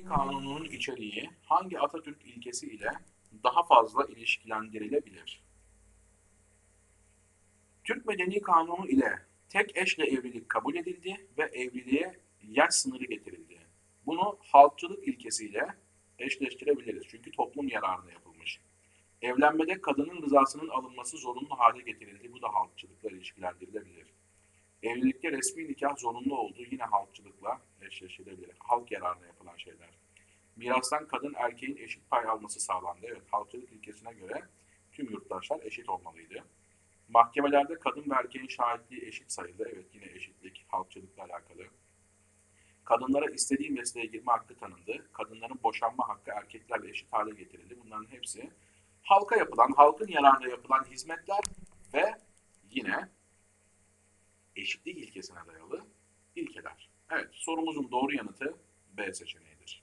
Kanununun içeriği hangi Atatürk ilkesi ile daha fazla ilişkilendirilebilir? Türk Medeni Kanunu ile tek eşle evlilik kabul edildi ve evliliğe yaş sınırı getirildi. Bunu halkçılık ilkesiyle eşleştirebiliriz. Çünkü toplum yararına yapılmış. Evlenmede kadının rızasının alınması zorunlu hale getirildi. Bu da halkçılıkla ilişkilendirilebilir. Evlilikte resmi nikah zorunlu olduğu yine halkçılıkla eşleştirilebilir. Halk yararına yapılan şeyler. Mirastan kadın erkeğin eşit pay alması sağlandı. Evet, halkçılık ilkesine göre tüm yurttaşlar eşit olmalıydı. Mahkemelerde kadın ve erkeğin şahitliği eşit sayıldı. Evet, yine eşitlik, halkçılıkla alakalı. Kadınlara istediği mesleğe girme hakkı tanındı. Kadınların boşanma hakkı erkeklerle eşit hale getirildi. Bunların hepsi halka yapılan, halkın yararına yapılan hizmetler ve yine eşitlik ilkesine dayalı ilkeler. Evet, sorumuzun doğru yanıtı B seçeneğidir